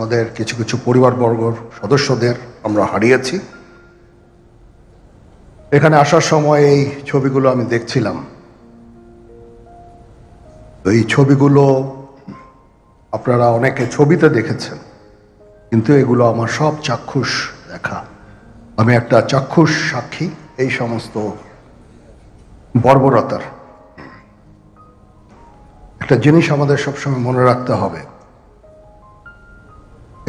আমাদের কিছু কিছু পরিবারবর্গর সদস্যদের আমরা হারিয়েছি। এখানে আসার সময় এই ছবিগুলো আমি দেখছিলাম। এই ছবিগুলো আপনারা অনেকে ছবিতে দেখেছেন, কিন্তু এগুলো আমার সব চাক্ষুষ দেখা আমি একটা চাক্ষুষ সাক্ষী, এই সমস্ত বর্বরতার। একটা জিনিস আমাদের সবসময় মনে রাখতে হবে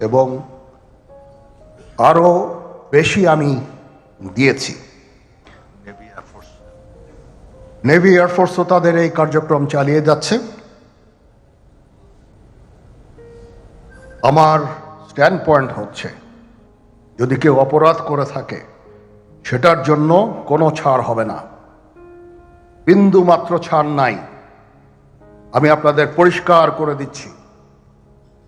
এবং আরও বেশি আমি দিয়েছি। নেভি এয়ারফোর্সও তাদের এই কার্যক্রম চালিয়ে যাচ্ছে। আমার স্ট্যান্ড পয়েন্ট হচ্ছে যদি কেউ অপরাধ করে থাকে সেটার জন্য কোনো ছাড় হবে না। বিন্দু মাত্র ছাড় নাই। আমি আপনাদের পরিষ্কার করে দিচ্ছি।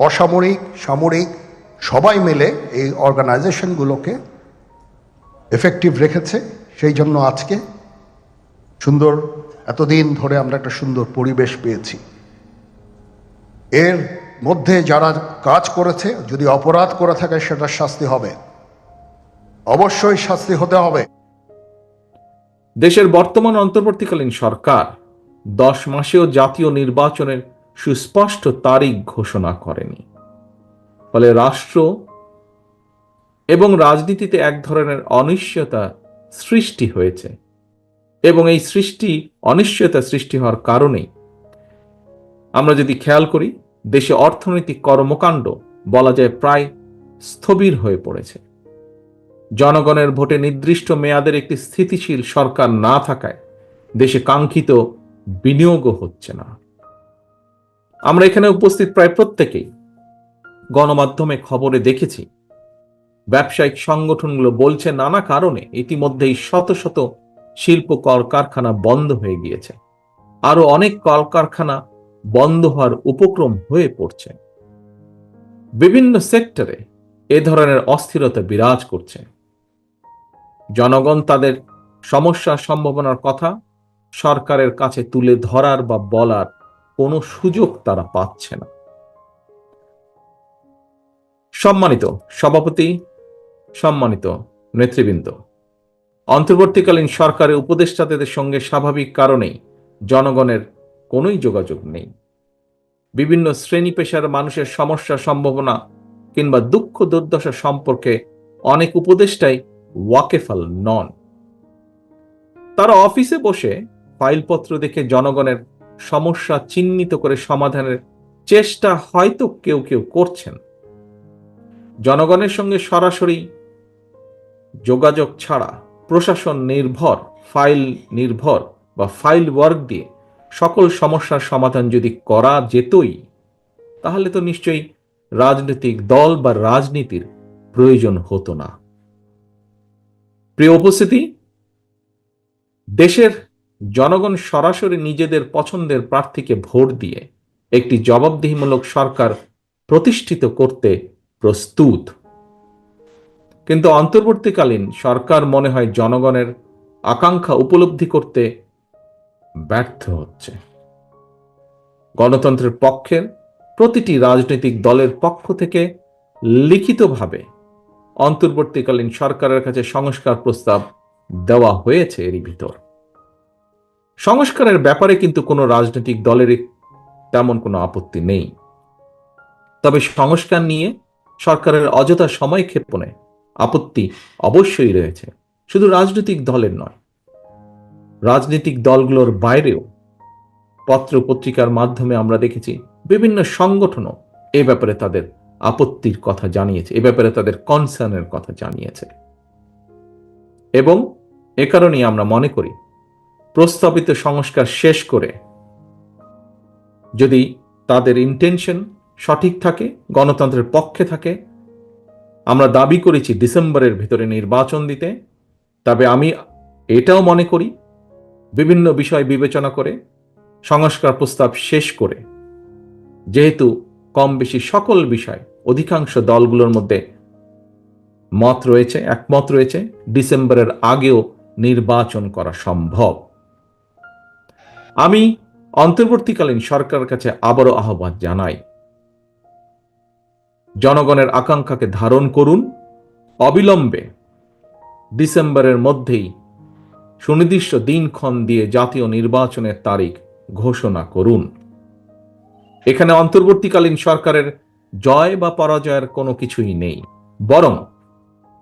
অসামরিক, সামরিক, সবাই মিলে এই অর্গানাইজেশনগুলোকে এফেক্টিভ রেখেছে। সেই জন্য আজকে সুন্দর, এতদিন ধরে আমরা একটা সুন্দর পরিবেশ পেয়েছি। এর মধ্যে যারা কাজ করেছে, যদি অপরাধ করে থাকে, সেটা শাস্তি হবে। অবশ্যই শাস্তি হতে হবে। দেশের বর্তমান অন্তর্বর্তীকালীন সরকার দশ মাসেও জাতীয় নির্বাচনের সুস্পষ্ট তারিখ ঘোষণা করেনি। ফলে রাষ্ট্র এবং রাজনীতিতে এক ধরনের অনিশ্চয়তা সৃষ্টি হয়েছে এবং এই সৃষ্টি, অনিশ্চয়তা সৃষ্টি হওয়ার কারণেই আমরা যদি খেয়াল করি, দেশে অর্থনৈতিক কর্মকাণ্ড বলা যায় প্রায় স্থবির হয়ে পড়েছে। জনগণের ভোটে নির্দিষ্ট মেয়াদের একটি স্থিতিশীল সরকার না থাকায় দেশে কাঙ্ক্ষিত বিনিয়োগও হচ্ছে না। আমরা এখানে উপস্থিত প্রায় প্রত্যেকেই গণমাধ্যমে খবরে দেখেছি। ব্যবসায়িক সংগঠনগুলো বলছে, নানা কারণে ইতিমধ্যেই শত শত শিল্প কলকারখানা বন্ধ হয়ে গিয়েছে। আরও অনেক কলকারখানা বন্ধ হওয়ার উপক্রম হয়ে পড়ছে। বিভিন্ন সেক্টরে এ ধরনের অস্থিরতা বিরাজ করছে। জনগণ তাদের সমস্যার সম্ভাবনার কথা সরকারের কাছে তুলে ধরার বা বলার কোনো সুযোগ তারা পাচ্ছে না। সম্মানিত সভাপতি, সম্মানিত নেতৃবৃন্দ, অন্তর্বর্তীকালীন সরকারের উপদেষ্টাদের সঙ্গে স্বাভাবিক কারণেই জনগণের কোনোই যোগাযোগ নেই। বিভিন্ন শ্রেণি পেশার মানুষের সমস্যা সম্ভাবনা কিংবা দুঃখ দুর্দশা সম্পর্কে অনেক উপদেষ্টাই ওয়াকেফাল নন। তারা অফিসে বসে ফাইলপত্র দেখে জনগণের সমস্যা চিহ্নিত করে সমাধানের চেষ্টা হয়তো কেউ কেউ করছেন। জনগণের সঙ্গে সরাসরি যোগাযোগ ছাড়া প্রশাসন নির্ভর, ফাইল নির্ভর বা ফাইল ওয়ার্ক দিয়ে সকল সমস্যার সমাধান যদি করা যেতই, তাহলে তো নিশ্চয়ই রাজনৈতিক দল বা রাজনীতির প্রয়োজন হতো না। প্রিয় উপস্থিতি, দেশের জনগণ সরাসরি নিজেদের পছন্দের প্রার্থীকে ভোট দিয়ে একটি জবাবদিহিমূলক সরকার প্রতিষ্ঠিত করতে প্রস্তুত। কিন্তু অন্তর্বর্তীকালীন সরকার মনে হয় জনগণের আকাঙ্ক্ষা উপলব্ধি করতে ব্যর্থ হচ্ছে। গণতন্ত্রের পক্ষের প্রতিটি রাজনৈতিক দলের পক্ষ থেকে লিখিতভাবে অন্তর্বর্তীকালীন সরকারের কাছে সংস্কার প্রস্তাব দেওয়া হয়েছে এরই ভিতর। সংস্কারের ব্যাপারে কিন্তু কোনো রাজনৈতিক দলের তেমন কোনো আপত্তি নেই। তবে সংস্কার নিয়ে সরকারের অযথা সময় ক্ষেপণে আপত্তি অবশ্যই রয়েছে। শুধু রাজনৈতিক দলের নয়, রাজনৈতিক দলগুলোর বাইরেও পত্র পত্রিকার মাধ্যমে আমরা দেখেছি বিভিন্ন সংগঠনও এ ব্যাপারে তাদের আপত্তির কথা জানিয়েছে, এ ব্যাপারে তাদের কনসার্নের কথা জানিয়েছে। এবং এ কারণেই আমরা মনে করি প্রস্তাবিত সংস্কার শেষ করে যদি তাদের ইন্টেনশন সঠিক থাকে, গণতন্ত্রের পক্ষে থাকে, আমরা দাবি করেছি ডিসেম্বরের ভিতরে নির্বাচন দিতে, তবে আমি এটাও মনে করি, বিভিন্ন বিষয় বিবেচনা করে, সংস্কার প্রস্তাব শেষ করে, যেহেতু কম বেশি সকল বিষয়, অধিকাংশ দলগুলোর মধ্যে মত রয়েছে, একমত রয়েছে, ডিসেম্বরের আগেও নির্বাচন করা সম্ভব। আমি অন্তর্বর্তীকালীন সরকারের কাছে আবারও আহ্বান জানাই। জনগণের আকাঙ্ক্ষাকে ধারণ করুন। অবিলম্বে ডিসেম্বরের মধ্যেই সুনির্দিষ্ট দিনক্ষণ দিয়ে জাতীয় নির্বাচনের তারিখ ঘোষণা করুন। এখানে অন্তর্বর্তীকালীন সরকারের জয় বা পরাজয়ের কোনো কিছুই নেই। বরং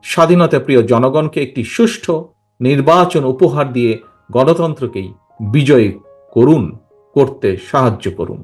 স্বাধীনতা প্রিয় জনগণকে একটি সুষ্ঠু নির্বাচন উপহার দিয়ে গণতন্ত্রকেই বিজয়ী করুন করতে সাহায্য করুন।